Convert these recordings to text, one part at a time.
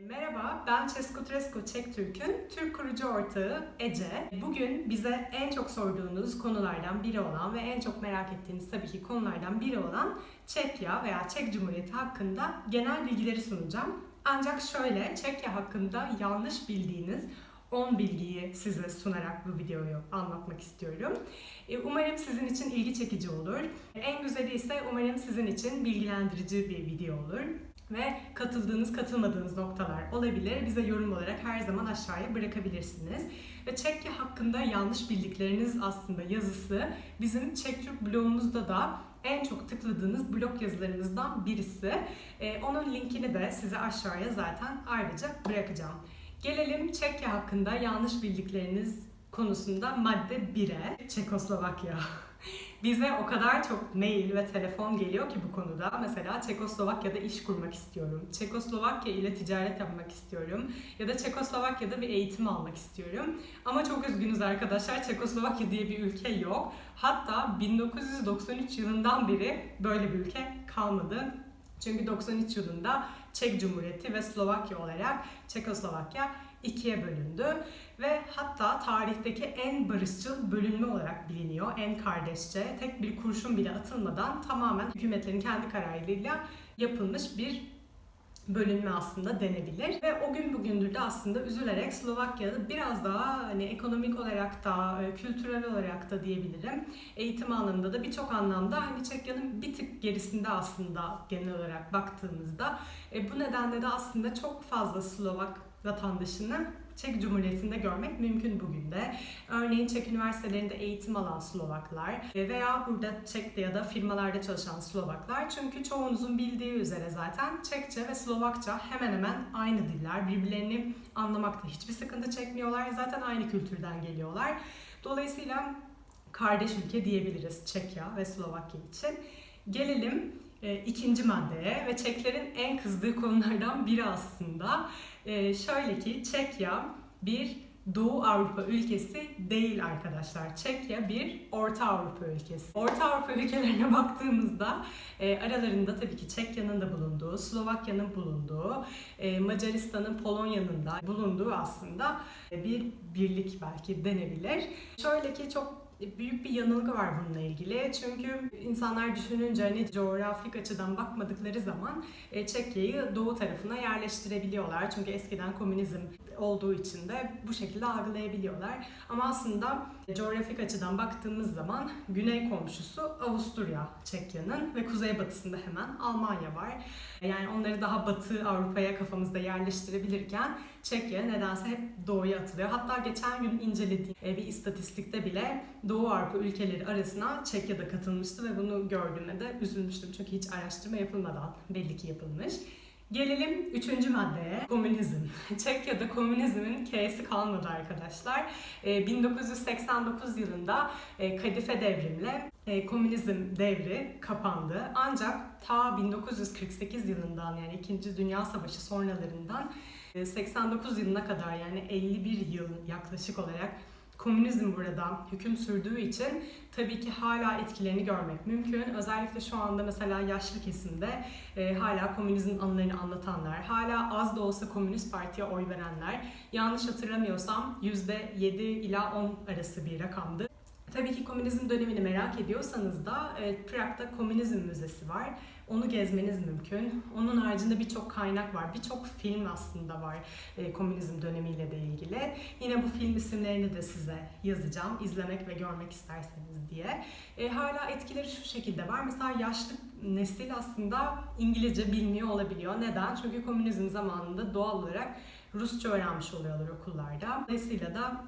Merhaba, ben Cesko Tresko Çek Türk'ün Türk kurucu ortağı Ece. Bugün bize en çok sorduğunuz konulardan biri olan ve en çok merak ettiğiniz tabii ki konulardan biri olan Çekya veya Çek Cumhuriyeti hakkında genel bilgileri sunacağım. Ancak şöyle, Çekya hakkında yanlış bildiğiniz 10 bilgiyi size sunarak bu videoyu anlatmak istiyorum. E, Umarım sizin için ilgi çekici olur. En güzeli ise umarım sizin için bilgilendirici bir video olur ve katıldığınız katılmadığınız noktalar olabilir. Bize yorum olarak her zaman aşağıya bırakabilirsiniz. Ve Çekya hakkında yanlış bildikleriniz aslında yazısı bizim Çek Türk blogumuzda da en çok tıkladığınız blog yazılarımızdan birisi. Ee, onun linkini de size aşağıya zaten ayrıca bırakacağım. Gelelim Çekya hakkında yanlış bildikleriniz konusunda madde 1'e. Çekoslovakya. Bize o kadar çok mail ve telefon geliyor ki bu konuda. Mesela Çekoslovakya'da iş kurmak istiyorum. Çekoslovakya ile ticaret yapmak istiyorum. Ya da Çekoslovakya'da bir eğitim almak istiyorum. Ama çok üzgünüz arkadaşlar. Çekoslovakya diye bir ülke yok. Hatta 1993 yılından beri böyle bir ülke kalmadı. Çünkü 93 yılında Çek Cumhuriyeti ve Slovakya olarak Çekoslovakya ikiye bölündü ve hatta tarihteki en barışçıl bölünme olarak biliniyor. En kardeşçe, tek bir kurşun bile atılmadan tamamen hükümetlerin kendi kararıyla yapılmış bir bölünme aslında denebilir. Ve o gün bugündür de aslında üzülerek Slovakya'da biraz daha hani ekonomik olarak da, e, kültürel olarak da diyebilirim. Eğitim alanında da birçok anlamda hani Çekya'nın bir tık gerisinde aslında genel olarak baktığımızda. E, bu nedenle de aslında çok fazla Slovak vatandaşını Çek Cumhuriyeti'nde görmek mümkün bugün de. Örneğin Çek üniversitelerinde eğitim alan Slovaklar veya burada Çek'te ya da firmalarda çalışan Slovaklar. Çünkü çoğunuzun bildiği üzere zaten Çekçe ve Slovakça hemen hemen aynı diller. Birbirlerini anlamakta hiçbir sıkıntı çekmiyorlar. Zaten aynı kültürden geliyorlar. Dolayısıyla kardeş ülke diyebiliriz Çekya ve Slovakya için. Gelelim e, ikinci maddeye ve Çeklerin en kızdığı konulardan biri aslında. E, şöyle ki Çekya bir Doğu Avrupa ülkesi değil arkadaşlar. Çekya bir Orta Avrupa ülkesi. Orta Avrupa ülkelerine baktığımızda e, aralarında tabii ki Çekya'nın da bulunduğu, Slovakya'nın bulunduğu, e, Macaristan'ın, Polonya'nın da bulunduğu aslında bir birlik belki denebilir. Şöyle ki çok büyük bir yanılgı var bununla ilgili. Çünkü insanlar düşününce hani coğrafik açıdan bakmadıkları zaman e, Çekya'yı doğu tarafına yerleştirebiliyorlar. Çünkü eskiden komünizm olduğu için de bu şekilde algılayabiliyorlar. Ama aslında coğrafik açıdan baktığımız zaman güney komşusu Avusturya Çekya'nın ve kuzeybatısında hemen Almanya var. Yani onları daha batı Avrupa'ya kafamızda yerleştirebilirken Çekya nedense hep doğuya atılıyor. Hatta geçen gün incelediğim e, bir istatistikte bile Doğu Avrupa ülkeleri arasına Çekya da katılmıştı ve bunu gördüğümde de üzülmüştüm. Çünkü hiç araştırma yapılmadan belli ki yapılmış. Gelelim üçüncü maddeye, komünizm. Çekya'da komünizmin K'si kalmadı arkadaşlar. 1989 yılında e, Kadife devrimle e, komünizm devri kapandı. Ancak ta 1948 yılından yani 2. Dünya Savaşı sonralarından 89 yılına kadar yani 51 yıl yaklaşık olarak komünizm burada hüküm sürdüğü için tabii ki hala etkilerini görmek mümkün. Özellikle şu anda mesela yaşlı kesimde e, hala komünizm anılarını anlatanlar, hala az da olsa Komünist Parti'ye oy verenler, yanlış hatırlamıyorsam %7 ila 10 arası bir rakamdı. Tabii ki komünizm dönemini merak ediyorsanız da e, Prag'da Komünizm Müzesi var. Onu gezmeniz mümkün. Onun haricinde birçok kaynak var. Birçok film aslında var e, komünizm dönemiyle de ilgili. Yine bu film isimlerini de size yazacağım. izlemek ve görmek isterseniz diye. E, hala etkileri şu şekilde var. Mesela yaşlı nesil aslında İngilizce bilmiyor olabiliyor. Neden? Çünkü komünizm zamanında doğal olarak Rusça öğrenmiş oluyorlar okullarda. Dolayısıyla da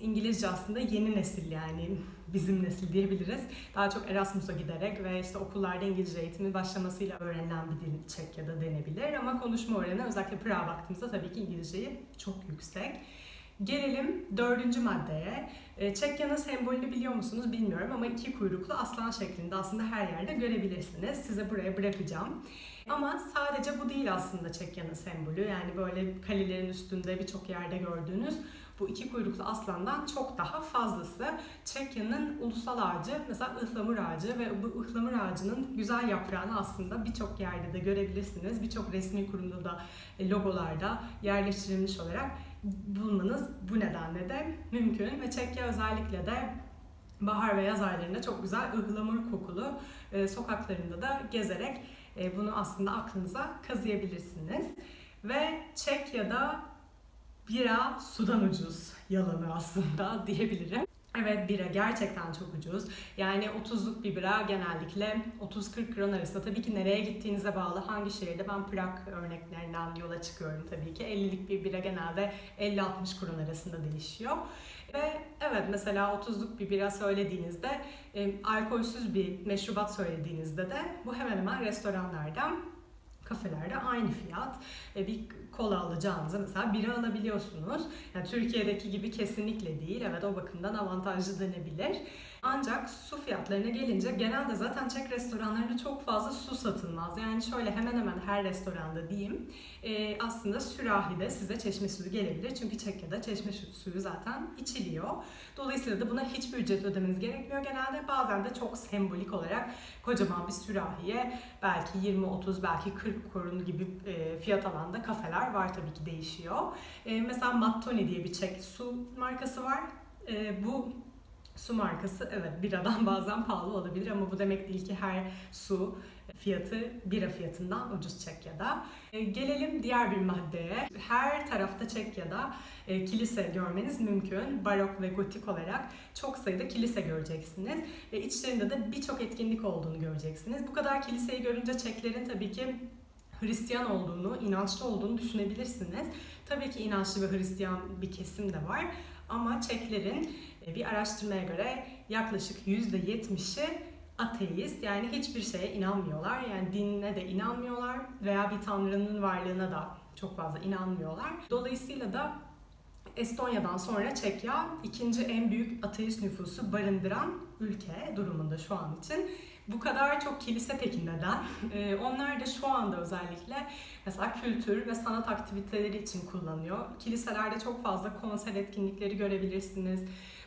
İngilizce aslında yeni nesil yani bizim nesil diyebiliriz. Daha çok Erasmus'a giderek ve işte okullarda İngilizce eğitimi başlamasıyla öğrenilen bir dil Çekya'da denebilir. Ama konuşma oranı özellikle Prag'a baktığımızda tabii ki İngilizceyi çok yüksek. Gelelim dördüncü maddeye. E, Çekya'nın sembolünü biliyor musunuz bilmiyorum ama iki kuyruklu aslan şeklinde aslında her yerde görebilirsiniz. Size buraya bırakacağım. Ama sadece bu değil aslında Çekya'nın sembolü. Yani böyle kalelerin üstünde birçok yerde gördüğünüz. Bu iki kuyruklu aslandan çok daha fazlası. Çekya'nın ulusal ağacı mesela ıhlamur ağacı ve bu ıhlamur ağacının güzel yaprağını aslında birçok yerde de görebilirsiniz. Birçok resmi kurumda da e, logolarda yerleştirilmiş olarak bulmanız bu nedenle de mümkün ve Çekya özellikle de bahar ve yaz aylarında çok güzel ıhlamur kokulu e, sokaklarında da gezerek e, bunu aslında aklınıza kazıyabilirsiniz. Ve Çekya'da bira sudan ucuz yalanı aslında diyebilirim. Evet bira gerçekten çok ucuz. Yani 30'luk bir bira genellikle 30-40 kron arasında. Tabii ki nereye gittiğinize bağlı. Hangi şehirde ben Prag örneklerinden yola çıkıyorum tabii ki. 50'lik bir bira genelde 50-60 kron arasında değişiyor. Ve evet mesela 30'luk bir bira söylediğinizde, e, alkolsüz bir meşrubat söylediğinizde de bu hemen hemen restoranlardan kafelerde aynı fiyat. E, bir kola alacağınızda mesela bira alabiliyorsunuz. Yani Türkiye'deki gibi kesinlikle değil. Evet o bakımdan avantajlı denebilir. Ancak su fiyatlarına gelince genelde zaten Çek restoranlarında çok fazla su satılmaz. Yani şöyle hemen hemen her restoranda diyeyim e, aslında sürahide size çeşme suyu gelebilir. Çünkü Çekya'da çeşme suyu zaten içiliyor. Dolayısıyla da buna hiçbir ücret ödemeniz gerekmiyor genelde. Bazen de çok sembolik olarak kocaman bir sürahiye belki 20-30 belki 40 korun gibi e, fiyat alan da var tabii ki değişiyor. E, mesela Mattoni diye bir Çek su markası var. E, bu su markası evet biradan bazen pahalı olabilir ama bu demek değil ki her su fiyatı bira fiyatından ucuz Çekya'da. E, gelelim diğer bir maddeye. Her tarafta Çekya'da e, kilise görmeniz mümkün. Barok ve gotik olarak çok sayıda kilise göreceksiniz. Ve içlerinde de birçok etkinlik olduğunu göreceksiniz. Bu kadar kiliseyi görünce Çeklerin tabii ki Hristiyan olduğunu, inançlı olduğunu düşünebilirsiniz. Tabii ki inançlı ve Hristiyan bir kesim de var. Ama Çeklerin e, bir araştırmaya göre yaklaşık %70'i ateist yani hiçbir şeye inanmıyorlar. Yani dinine de inanmıyorlar veya bir tanrının varlığına da çok fazla inanmıyorlar. Dolayısıyla da Estonya'dan sonra Çekya ikinci en büyük ateist nüfusu barındıran ülke durumunda şu an için. Bu kadar çok kilise peki neden? Ee, onlar da şu anda özellikle mesela kültür ve sanat aktiviteleri için kullanıyor. Kiliselerde çok fazla konser etkinlikleri görebilirsiniz.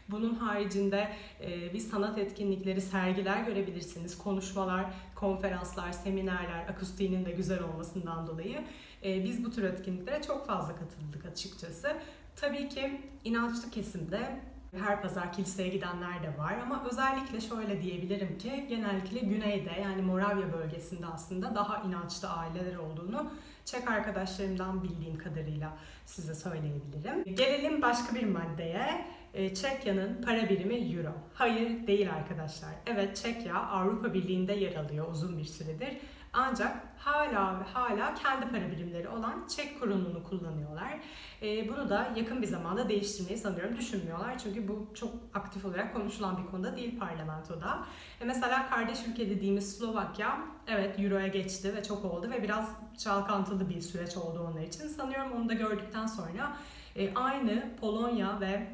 Bunun haricinde e, bir sanat etkinlikleri, sergiler görebilirsiniz. Konuşmalar, konferanslar, seminerler, akustiğinin de güzel olmasından dolayı. E, biz bu tür etkinliklere çok fazla katıldık açıkçası. Tabii ki inançlı kesimde her pazar kiliseye gidenler de var ama özellikle şöyle diyebilirim ki genellikle güneyde yani Moravya bölgesinde aslında daha inançlı aileler olduğunu Çek arkadaşlarımdan bildiğim kadarıyla size söyleyebilirim. Gelelim başka bir maddeye. E, Çekya'nın para birimi euro. Hayır değil arkadaşlar. Evet Çekya Avrupa Birliği'nde yer alıyor uzun bir süredir. Ancak hala ve hala kendi para birimleri olan Çek kurununu kullanıyorlar. E, bunu da yakın bir zamanda değiştirmeyi sanıyorum düşünmüyorlar. Çünkü bu çok aktif olarak konuşulan bir konuda değil parlamentoda. E, mesela kardeş ülke dediğimiz Slovakya evet Euro'ya geçti ve çok oldu ve biraz çalkantılı bir süreç oldu onlar için. Sanıyorum onu da gördükten sonra e, aynı Polonya ve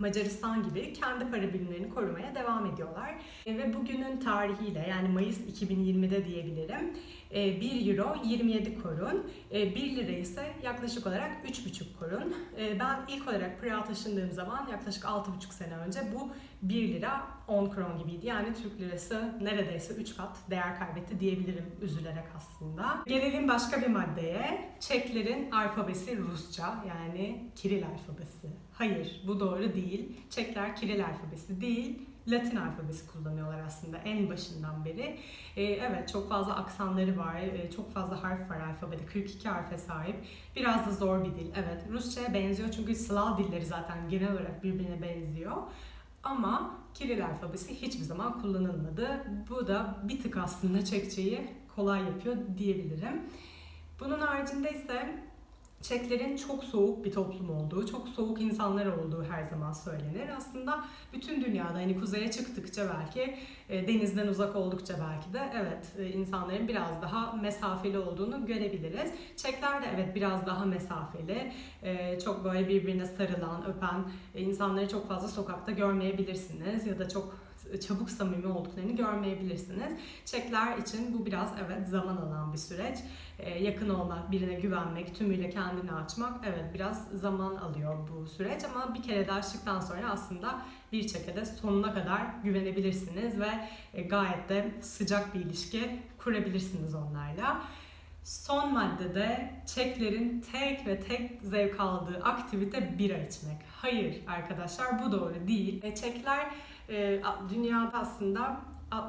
Macaristan gibi kendi para birimlerini korumaya devam ediyorlar. E, ve bugünün tarihiyle yani Mayıs 2020'de diyebilirim 1 e, euro 27 korun, 1 e, lira ise yaklaşık olarak 3,5 korun. Ben ilk olarak Prag'a taşındığım zaman yaklaşık 6,5 sene önce bu 1 lira 10 kron gibiydi. Yani Türk lirası neredeyse 3 kat değer kaybetti diyebilirim üzülerek aslında. Gelelim başka bir maddeye. Çeklerin alfabesi Rusça yani Kiril alfabesi. Hayır bu doğru değil. Çekler Kiril alfabesi değil. Latin alfabesi kullanıyorlar aslında en başından beri. Ee, evet çok fazla aksanları var, ee, çok fazla harf var alfabede, 42 harfe sahip. Biraz da zor bir dil. Evet Rusça'ya benziyor çünkü Slav dilleri zaten genel olarak birbirine benziyor. Ama Kiril alfabesi hiçbir zaman kullanılmadı. Bu da bir tık aslında Çekçeyi kolay yapıyor diyebilirim. Bunun haricinde ise Çeklerin çok soğuk bir toplum olduğu, çok soğuk insanlar olduğu her zaman söylenir. Aslında bütün dünyada hani kuzeye çıktıkça belki e, denizden uzak oldukça belki de evet e, insanların biraz daha mesafeli olduğunu görebiliriz. Çekler de evet biraz daha mesafeli, e, çok böyle birbirine sarılan, öpen insanları çok fazla sokakta görmeyebilirsiniz ya da çok çabuk samimi olduklarını görmeyebilirsiniz. Çekler için bu biraz evet zaman alan bir süreç. Ee, yakın olmak, birine güvenmek, tümüyle kendini açmak evet biraz zaman alıyor bu süreç ama bir kere de açtıktan sonra aslında bir çeke de sonuna kadar güvenebilirsiniz ve e, gayet de sıcak bir ilişki kurabilirsiniz onlarla. Son maddede çeklerin tek ve tek zevk aldığı aktivite bira içmek. Hayır arkadaşlar bu doğru değil. Çekler e, dünyada aslında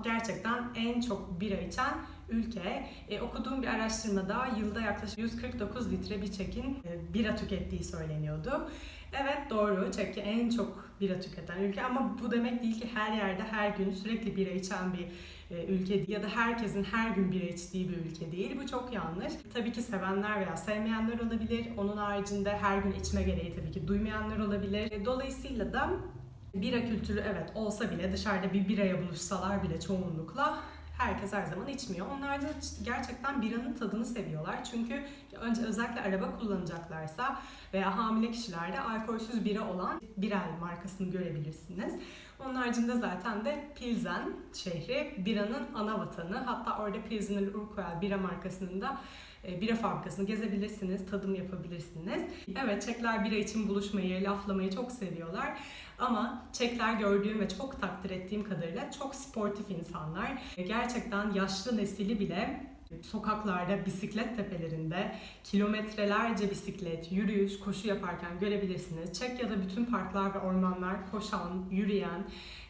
gerçekten en çok bira içen ülke. E, okuduğum bir araştırmada yılda yaklaşık 149 litre bir Çek'in e, bira tükettiği söyleniyordu. Evet doğru Çekya en çok bira tüketen ülke ama bu demek değil ki her yerde her gün sürekli bira içen bir e, ülke ya da herkesin her gün bira içtiği bir ülke değil. Bu çok yanlış. Tabii ki sevenler veya sevmeyenler olabilir. Onun haricinde her gün içme gereği tabii ki duymayanlar olabilir. E, Dolayısıyla da bira kültürü evet olsa bile dışarıda bir biraya buluşsalar bile çoğunlukla herkes her zaman içmiyor. Onlar da gerçekten biranın tadını seviyorlar. Çünkü önce özellikle araba kullanacaklarsa veya hamile kişilerde alkolsüz bira olan Birel markasını görebilirsiniz. Onun haricinde zaten de Pilsen şehri biranın ana vatanı. Hatta orada Pilsener Urquell bira markasının da bira fabrikasını gezebilirsiniz, tadım yapabilirsiniz. Evet, Çekler bira için buluşmayı, laflamayı çok seviyorlar. Ama Çekler gördüğüm ve çok takdir ettiğim kadarıyla çok sportif insanlar. Gerçekten yaşlı nesili bile sokaklarda, bisiklet tepelerinde kilometrelerce bisiklet, yürüyüş, koşu yaparken görebilirsiniz. Çekya'da bütün parklar ve ormanlar koşan, yürüyen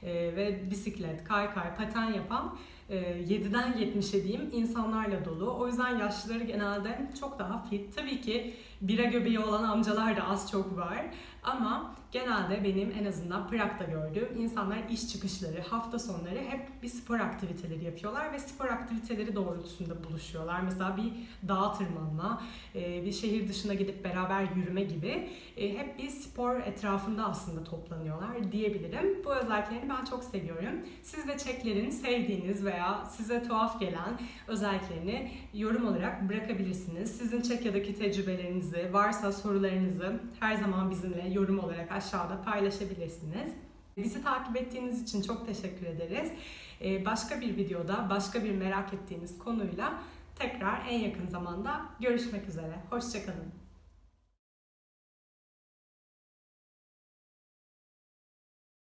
e, ve bisiklet, kaykay, paten yapan 7'den e, 70'e diyeyim insanlarla dolu. O yüzden yaşlıları genelde çok daha fit. Tabii ki bira göbeği olan amcalar da az çok var. Ama genelde benim en azından Prag'da gördüğüm insanlar iş çıkışları, hafta sonları hep bir spor aktiviteleri yapıyorlar ve spor aktiviteleri doğrultusunda buluşuyorlar. Mesela bir dağ tırmanma, e, bir şehir dışına gidip beraber yürüme gibi e, hep bir spor etrafında aslında toplanıyorlar diyebilirim. Bu özelliklerini ben çok seviyorum. Siz de Çeklerin sevdiğiniz veya size tuhaf gelen özelliklerini yorum olarak bırakabilirsiniz. Sizin Çekya'daki tecrübelerinizi, varsa sorularınızı her zaman bizimle yorum olarak aşağıda paylaşabilirsiniz. Bizi takip ettiğiniz için çok teşekkür ederiz. Ee, başka bir videoda, başka bir merak ettiğiniz konuyla tekrar en yakın zamanda görüşmek üzere. Hoşçakalın.